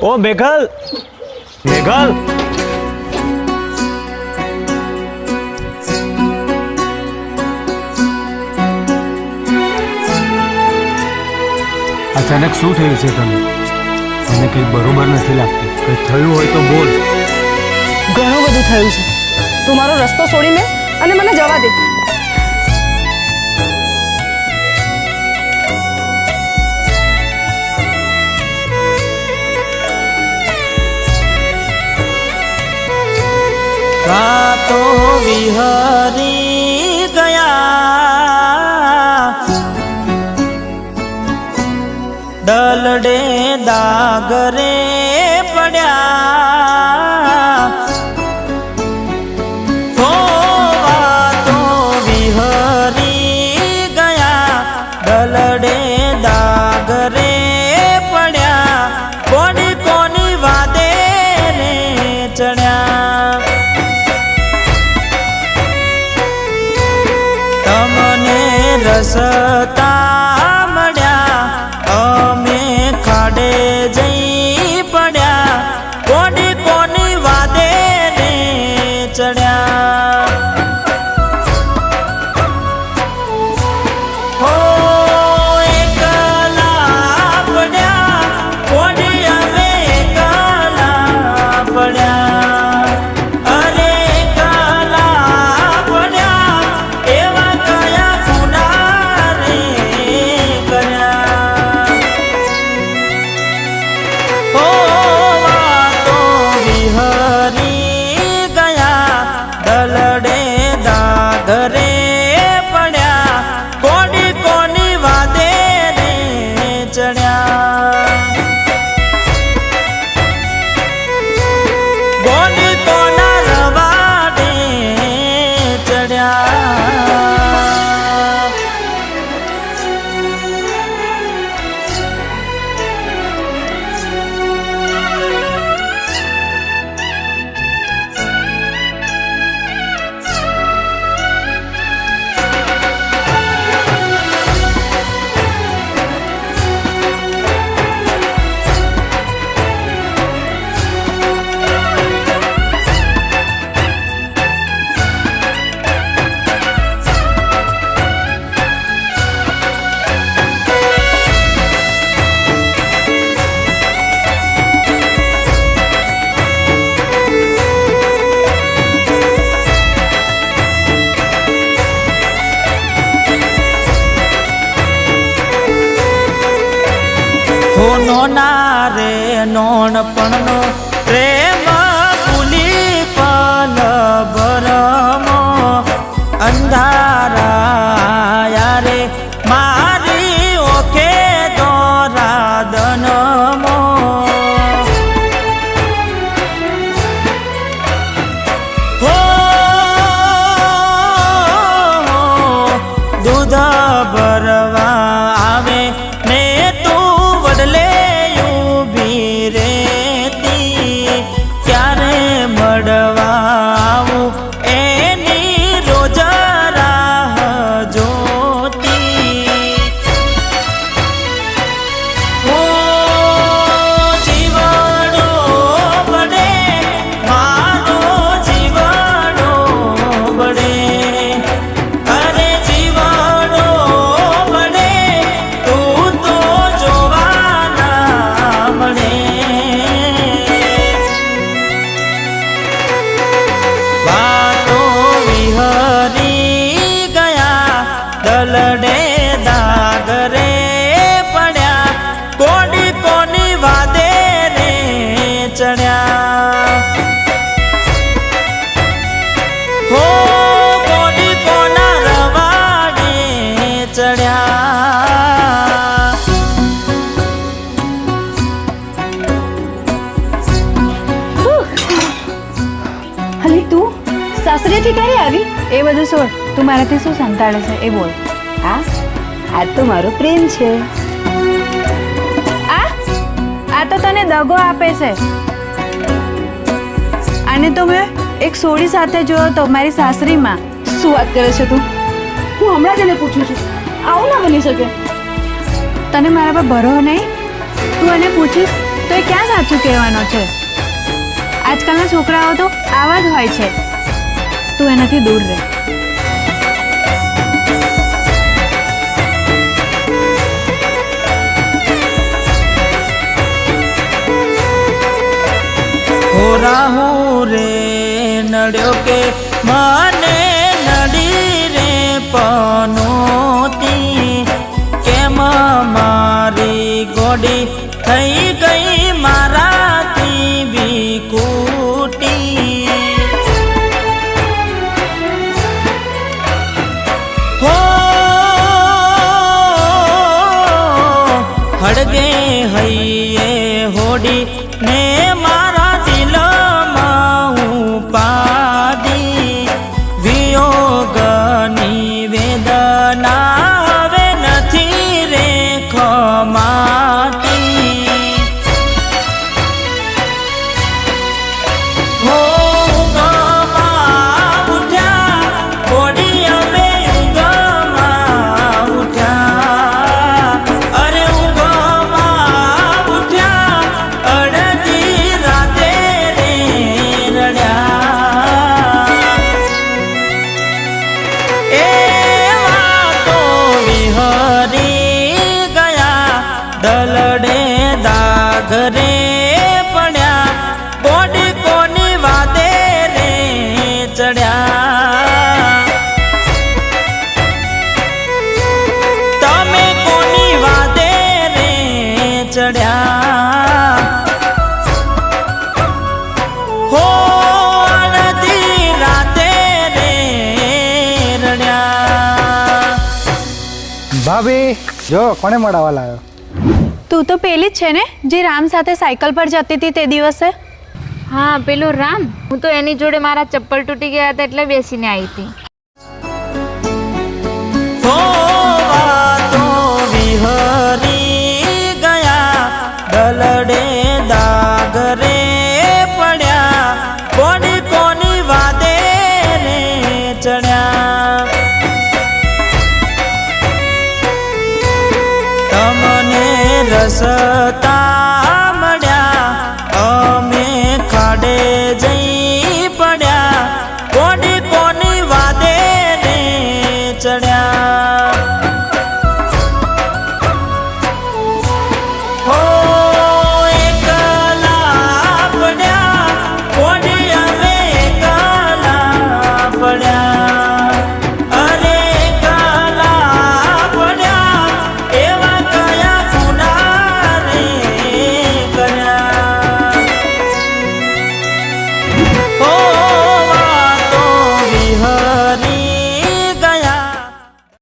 ઓ મેઘલ! મેઘલ! અચાનક શું થયું છે તને? મને કંઈ બરોબર નથી લાગતું. કંઈ થયું હોય તો બોલ. ઘણું બધું થયું છે. તું મારો રસ્તો છોડીને અને મને જવા દે. વિહરી ગયા દલડે દાગરે પડ્યા ચડ્યા ના રે નોણપણનો અલી તું સાસરેથી ક્યારે આવી? એ બધું છોડ તું મારાથી શું સંતાડે છે? એ બોલ. આ આ તો મારો પ્રેમ છે. આ? આ તો તને દગો આપે છે. આને તો મેં એક સોડી સાથે જોયો તો મારી સાસરીમાં. શું વાત કરે છે તું? હું હમણાં જ એને પૂછું છું. આવું ના બની શકે. તને મારા પર ભરો નહીં? તું એને પૂછીશ તો એ ક્યાં સાચું કહેવાનો છે? આજકાલના છોકરાઓ તો આવા જ હોય છે. તું એનાથી દૂર રહે. રાહુ રે, નડ્યો કે મને નડી રે પનોતી? કેમ મારી ગોડી ભાભી જો કોને મળાવા લાવ્યો તું તો પેલી જ છે ને જે રામ સાથે સાયકલ પર જતી હતી તે દિવસે? હા પેલો રામ. હું તો એની જોડે મારા ચપ્પલ તૂટી ગયા હતા એટલે બેસીને આવી હતી. હસતા મળ્યા. અમે ખાડે જઈ પડ્યા. કોની કોની વાદે ચડ્યા.